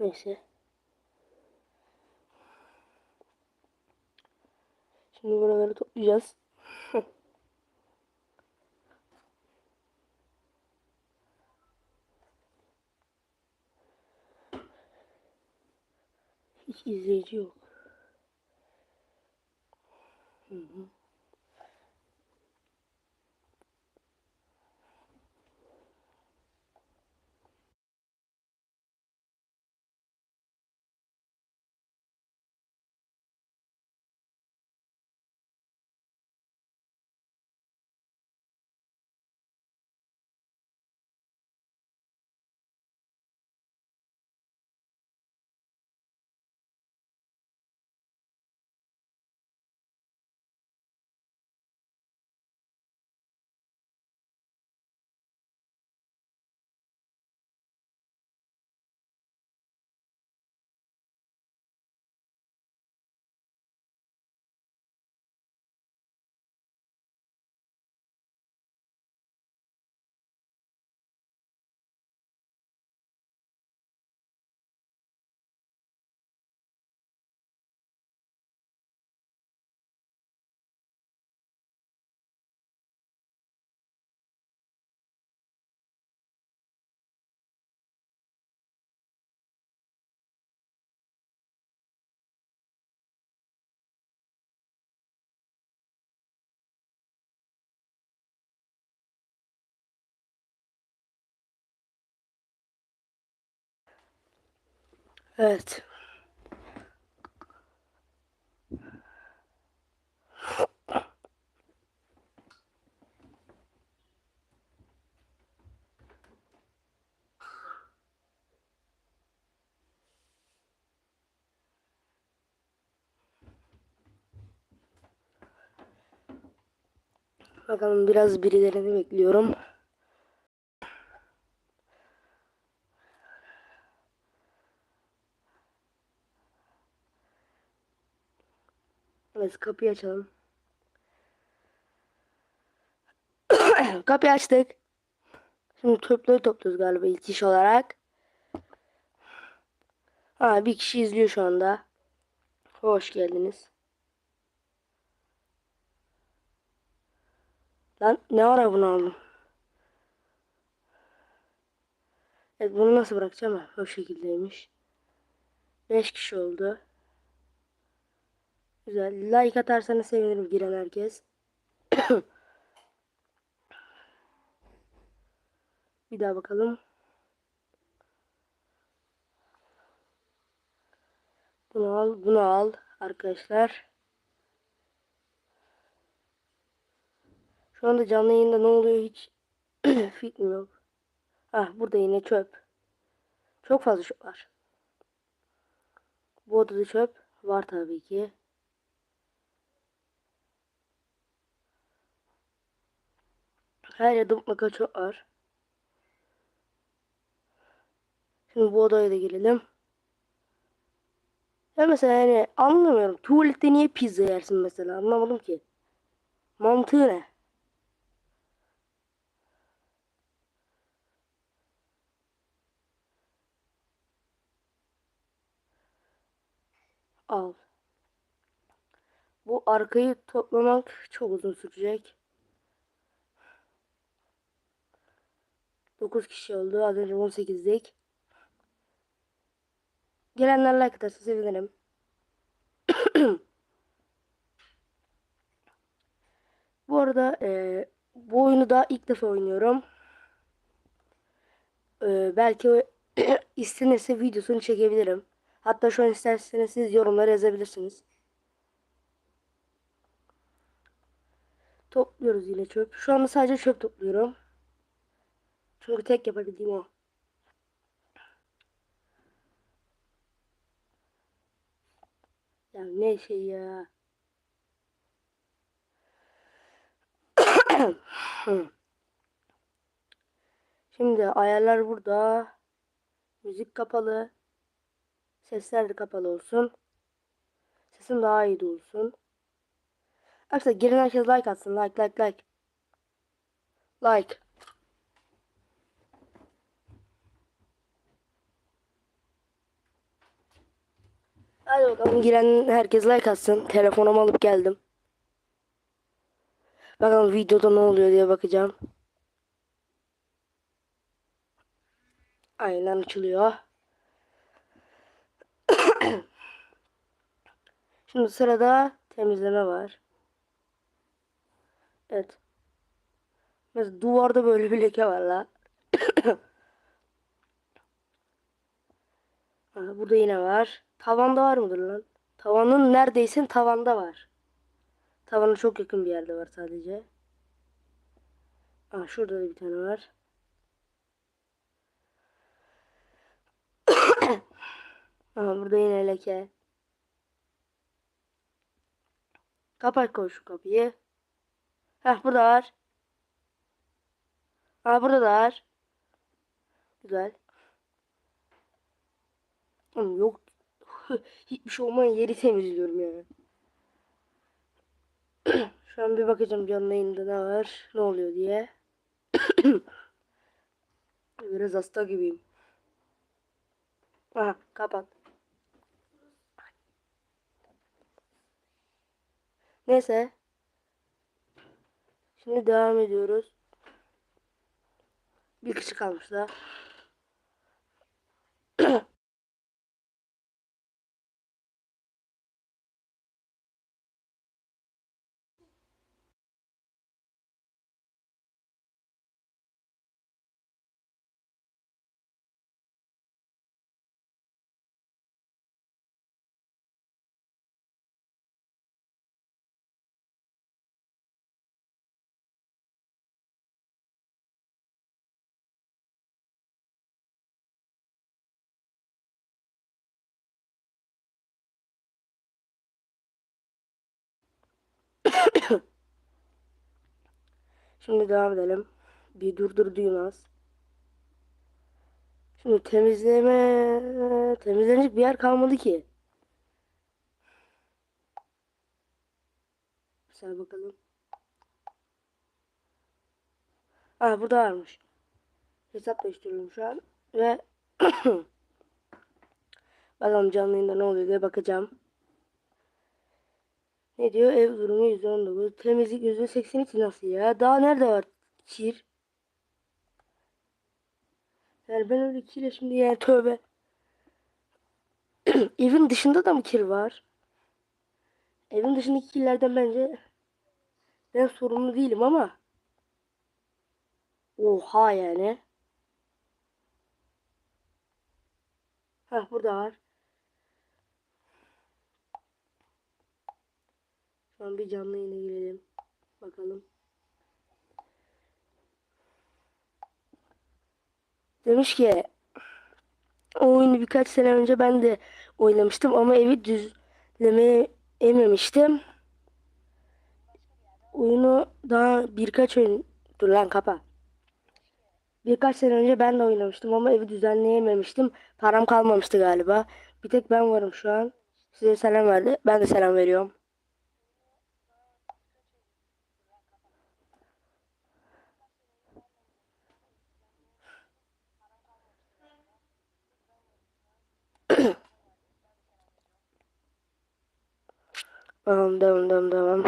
Neyse. Şimdi buraları toplayacağız. Hiç izleyici yok. Hı hı. Evet. Bakalım biraz birilerini bekliyorum. Evet kapıyı açalım. kapıyı açtık. Şimdi topları topluyoruz galiba ilk iş olarak. Ha bir kişi izliyor şu anda. Hoş geldiniz. Lan ne ara bunu aldım? Evet bunu nasıl bırakacağım? O şekildeymiş. 5 kişi oldu. Güzel. Like atarsanız sevinirim giren herkes. Bir daha bakalım. Bunu al, bunu al arkadaşlar. Şu anda canlı yayında ne oluyor hiç fikrim yok. Ah burada yine çöp. Çok fazla çöp var. Bu odada çöp var tabii ki. Her yerde mutlaka çöp var. Şimdi bu odaya da gelelim. Ya mesela yani anlamıyorum. Tuvalette niye pizza yersin mesela? Anlamadım ki. Mantığı ne? Al. Bu arkayı toplamak çok uzun sürecek. 9 kişi oldu. Az önce 18'dik. Gelenler like atarsa sevinirim. bu arada e, bu oyunu da ilk defa oynuyorum. E, belki istenirse videosunu çekebilirim. Hatta şu an isterseniz siz yorumlara yazabilirsiniz. Topluyoruz yine çöp. Şu anda sadece çöp topluyorum. Çünkü tek yapabildiğim o. Ya ne şey ya. Şimdi ayarlar burada. Müzik kapalı. Sesler de kapalı olsun. Sesim daha iyi olsun. Arkadaşlar giren herkes like atsın. Like like like. Like. Hadi bakalım giren herkes like atsın. Telefonumu alıp geldim. Bakalım videoda ne oluyor diye bakacağım. Aynen açılıyor. Şimdi sırada temizleme var. Evet. Mesela duvarda böyle bir leke var la. Burada yine var. Tavanda var mıdır lan? Tavanın neredeyse tavanda var. Tavana çok yakın bir yerde var sadece. Aa, şurada da bir tane var. Aha, burada yine leke. Kapat koy şu kapıyı. Heh burada var. Aa burada da var. Güzel. Oğlum yok. Hiçbir şey olmayan yeri temizliyorum yani. Şu an bir bakacağım canlı yayında ne var, ne oluyor diye. Biraz hasta gibiyim. Aha kapat. Neyse. Şimdi devam ediyoruz. Bir kişi kalmış da. Şimdi devam edelim. Bir durdur duymaz. Şimdi temizleme temizlenecek bir yer kalmadı ki. Mesela bakalım. Aa burada varmış. Hesap değiştiriyorum şu an ve bakalım canlı yayında ne oluyor diye bakacağım. Ne diyor? Ev durumu %19. Temizlik %82 nasıl ya? Daha nerede var kir? Yani ben öyle kirle şimdi yani tövbe. Evin dışında da mı kir var? Evin dışındaki kirlerden bence ben sorumlu değilim ama. Oha yani. Heh burada var. Şu bir canlı yayına girelim. Bakalım. Demiş ki o oyunu birkaç sene önce ben de oynamıştım ama evi düzlemeye ememiştim. Oyunu daha birkaç oyun... Dur lan kapa. Birkaç sene önce ben de oynamıştım ama evi düzenleyememiştim. Param kalmamıştı galiba. Bir tek ben varım şu an. Size selam verdi. Ben de selam veriyorum. Devam devam devam devam.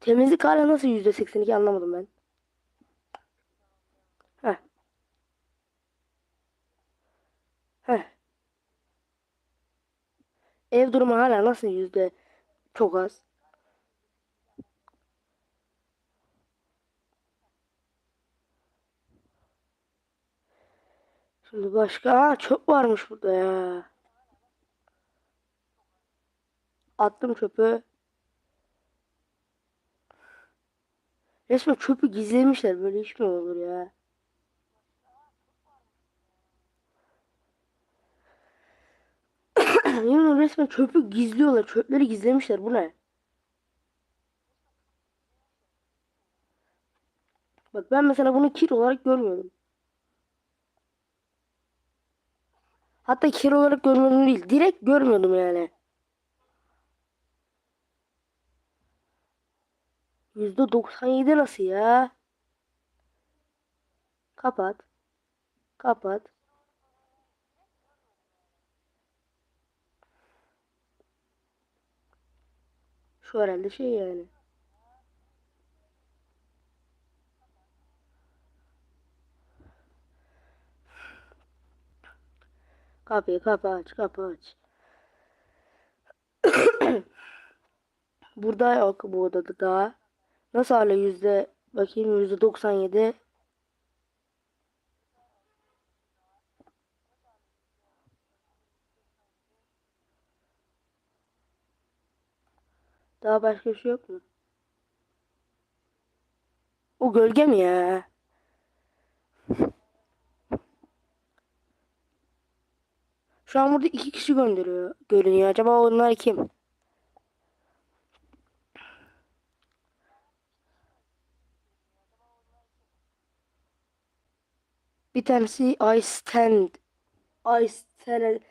Temizlik hala nasıl %82 anlamadım ben. Heh. Heh. Ev durumu hala nasıl yüzde çok az. Şimdi başka Aa, çöp varmış burada ya. Attım çöpü. Resmen çöpü gizlemişler. Böyle iş mi olur ya? Yemin resmen çöpü gizliyorlar. Çöpleri gizlemişler. Bu ne? Bak ben mesela bunu kir olarak görmüyorum. Hatta kir olarak görmüyorum değil. Direkt görmüyordum yani. %97 nasıl ya? Kapat. Kapat. Şu herhalde şey yani. Kapıyı kapı aç, kapı aç. Burada yok bu odada daha. Nasıl hala yüzde bakayım yüzde 97. Daha başka bir şey yok mu? O gölge mi ya? Şu an burada iki kişi gönderiyor. Görünüyor. Acaba onlar kim? Bir tanesi Ice Stand. Ice Talent.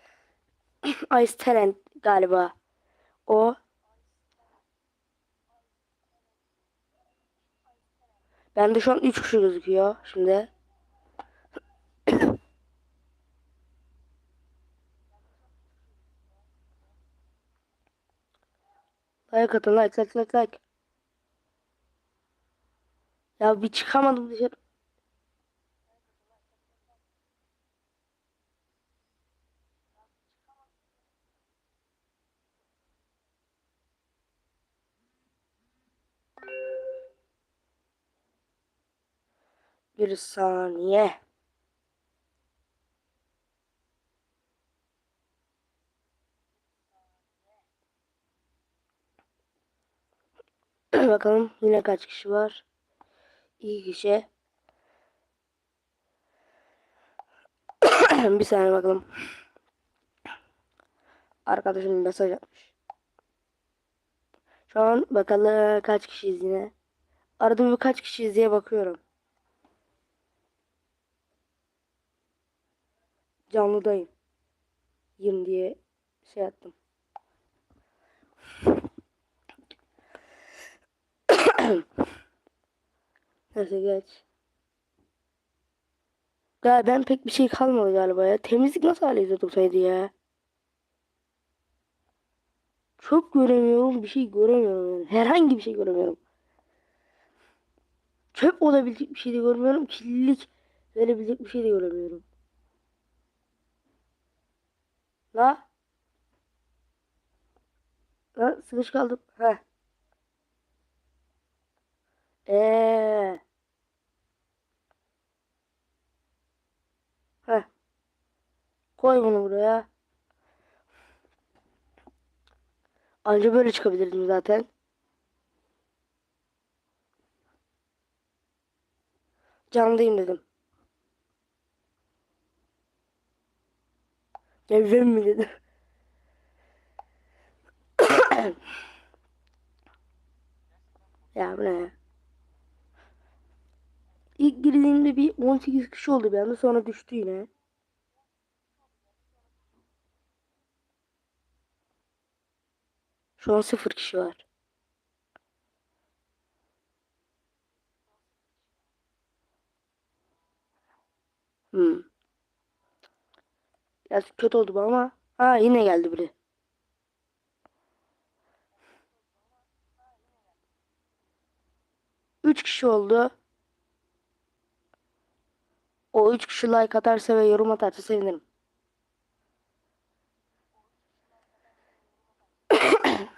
Ice Talent galiba. O. Bende şu an 3 kişi gözüküyor şimdi. Like atın like like like like. Ya bir çıkamadım dışarı. Bir saniye. Bakalım yine kaç kişi var? İki kişi. bir saniye bakalım. Arkadaşım mesaj atmış. Şu an bakalım kaç kişiyiz yine. Arada bir kaç kişiyiz diye bakıyorum. Canlıdayım. Yım diye şey attım. Neyse geç. Ya ben pek bir şey kalmadı galiba ya. Temizlik nasıl hale %97 ya? Çok göremiyorum. Bir şey göremiyorum yani. Herhangi bir şey göremiyorum. Çöp olabilecek bir şey de görmüyorum. Kirlilik verebilecek bir şey de göremiyorum. La. La sıkış kaldım. Heh. Eee. Heh. Koy bunu buraya. Anca böyle çıkabilirdim zaten. Canlıyım dedim. Geleceğim mi dedim. ya bu ne ya? İlk girdiğimde bir 18 kişi oldu bir anda sonra düştü yine. Şu an sıfır kişi var. Hmm. Biraz kötü oldu bu ama. Ha yine geldi biri. Üç kişi oldu. O üç kişi like atarsa ve yorum atarsa sevinirim.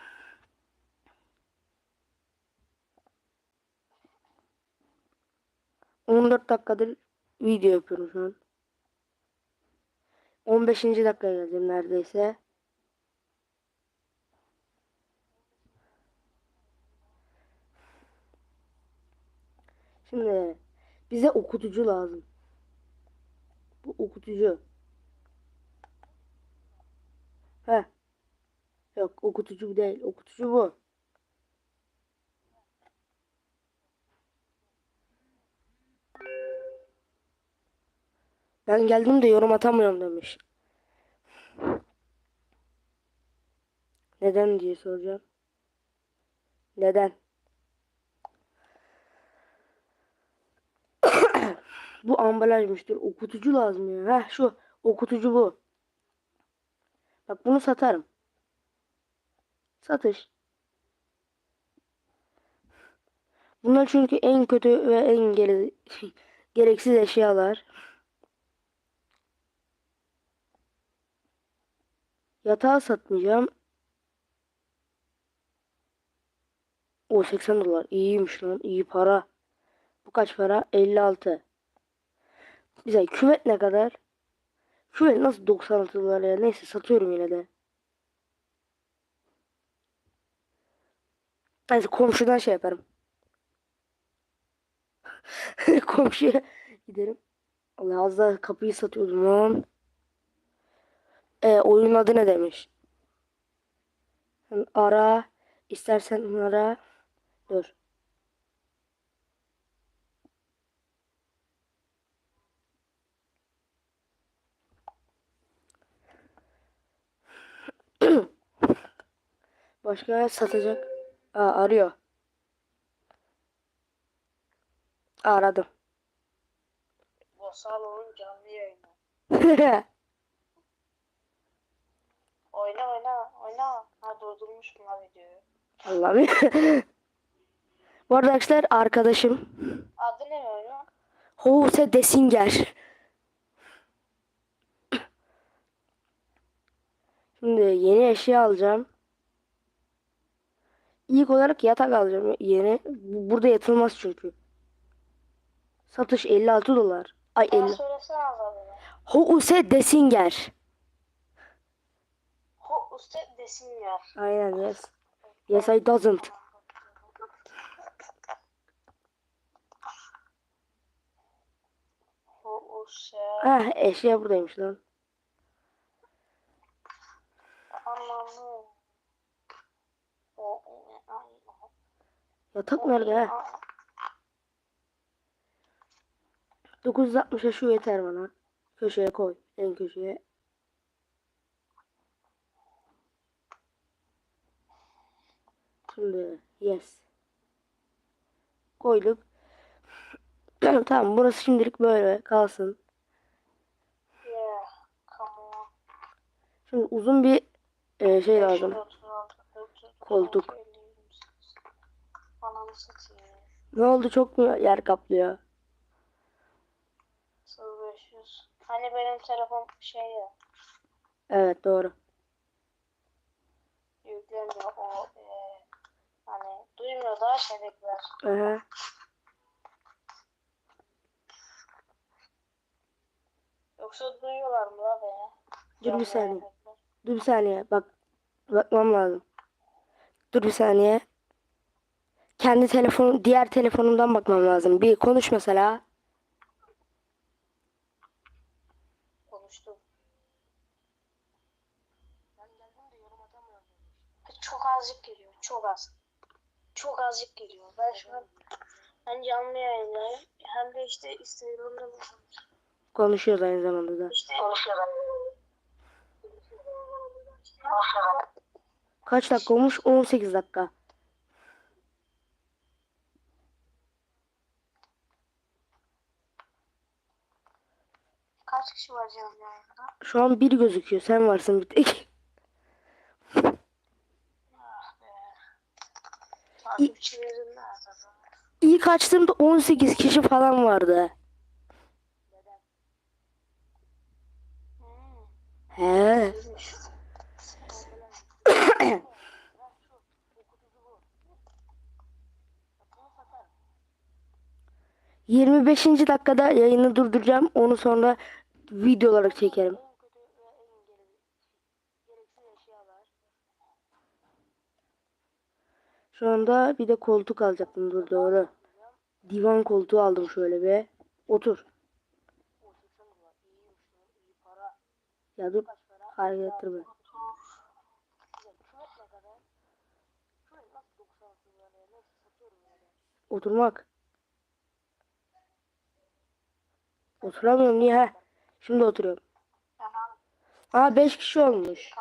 On dört dakikadır video yapıyorum şu an. 15. dakikaya geldim neredeyse. Şimdi bize okutucu lazım. Bu okutucu. Heh. Yok okutucu değil. Okutucu bu. Ben geldim de yorum atamıyorum demiş. Neden diye soracağım. Neden? Bu ambalajmış. Dur okutucu lazım ya. Heh şu okutucu bu. Bak bunu satarım. Satış. Bunlar çünkü en kötü ve en gere- gereksiz eşyalar. Yatağı satmayacağım. O 80 dolar. İyiymiş lan. iyi para. Bu kaç para? 56. Güzel. Küvet ne kadar? Küvet nasıl 96 dolar ya? Neyse satıyorum yine de. Neyse komşudan şey yaparım. Komşuya giderim. Allah az daha kapıyı satıyordum lan. E, oyun adı ne demiş? Ara. istersen ara. Dur. Başka satacak. Aa, arıyor. Aradım. Bosalo'nun canlı yayını. Oyna oyna oyna. Ha durdurmuş mu lan videoyu? Allah'ım. Bu arada arkadaşlar arkadaşım Adı ne oyunun? Hose Desinger. Şimdi yeni eşya alacağım. İlk olarak yatak alacağım yeni. Bu- Burada yatılmaz çünkü. Satış 56 dolar. Ay Sen 50. söylesene az adını. Hose Desinger. Ho usta desin ya. Aynen yes. Yes I doesn't. Ho usta. Ah eşya buradaymış lan. Anlamı. O. Yatak nerede ha? 960'a şu yeter bana. Köşeye koy. En köşeye. Şimdi yes. Koyduk. tamam burası şimdilik böyle kalsın. Şimdi uzun bir e, şey lazım. Koltuk. 50, 28. Ananı satayım. Ne oldu çok mu yer kaplıyor? 0500. Hani benim telefon şey ya. Evet doğru. yüklemiyor o e, hani duymuyor daha şeydekiler. Aha. Yoksa duyuyorlar mı la be? Dur bir saniye. Dur bir saniye. Bak bakmam lazım. Dur bir saniye. Kendi telefon diğer telefonumdan bakmam lazım. Bir konuş mesela. Konuştum. Ben geldim de yorum atamıyorum. Çok azıcık geliyor. Çok az. Çok azıcık geliyor. Ben şu an hem canlı yayındayım hem de işte Instagram'da. Konuşuyoruz aynı zamanda da. İşte konuşuyorum. Kaç dakika olmuş? 18 dakika. Kaç kişi var canlı yayında? Şu an bir gözüküyor. Sen varsın bir tek. Ah nerede? İlk açtığımda 18 kişi falan vardı. Hmm. He. Üzmüş. 25. dakikada yayını durduracağım. Onu sonra video olarak çekerim. Şu anda bir de koltuk alacaktım. Dur doğru. Divan koltuğu aldım şöyle bir. Otur. Ya dur. Hareket ettirme. Oturmak. Oturamıyorum niye? Şimdi oturuyorum. Tamam. Aa 5 kişi olmuş.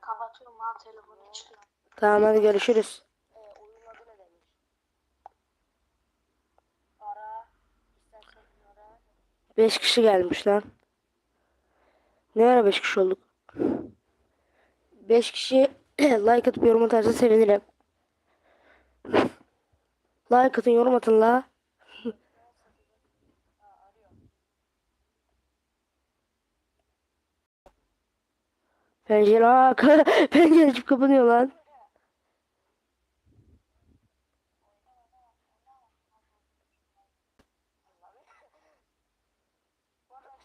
Kapatıyorum ha telefonu çıkıyorum. Tamam hadi görüşürüz. 5 kişi gelmiş lan. Ne ara 5 kişi olduk? 5 kişi like atıp yorum atarsa sevinirim. Like atın yorum atın la. Pencere aa, pencere açıp kapanıyor lan.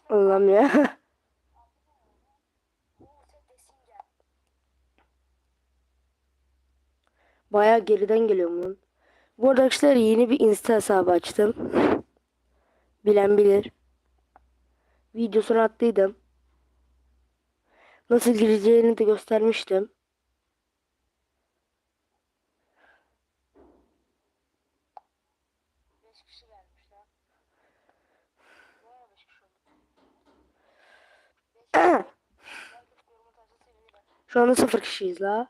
Allah'ım ya. Baya geriden geliyorum lan. Bu arada arkadaşlar yeni bir insta hesabı açtım. Bilen bilir. Videosunu attıydım. Nasıl gireceğini de göstermiştim. Şu anda sıfır kişiyiz la.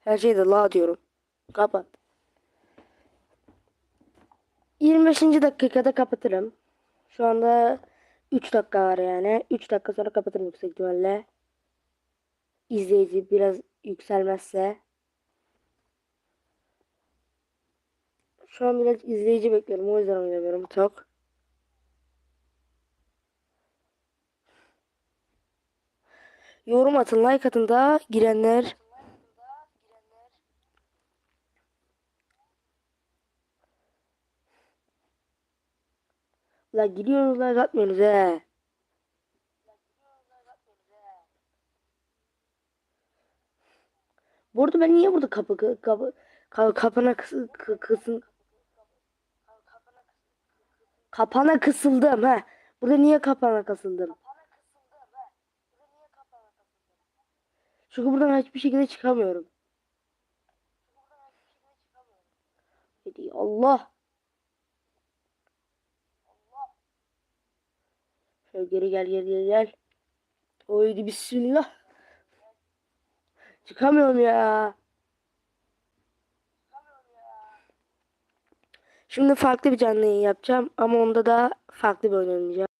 Her şeyde la diyorum. Kapat. 25. dakikada kapatırım. Şu anda 3 dakika var yani. 3 dakika sonra kapatırım yüksek ihtimalle. İzleyici biraz yükselmezse. Şu an biraz izleyici bekliyorum. O yüzden oynamıyorum çok. Yorum atın, like atın da girenler. La giriyorsunuz like atmıyorsunuz he. Bu arada ben niye burada kapı kapı kapı kapana kıs, kı- kısın kapana kısıldım he. Burada niye kapana kısıldım? Çünkü buradan hiçbir şekilde çıkamıyorum. Allah. Geri gel geri geri gel. Oydi bismillah. Çıkamıyorum ya. Şimdi farklı bir canlı yayın yapacağım ama onda da farklı bir oyun oynayacağım.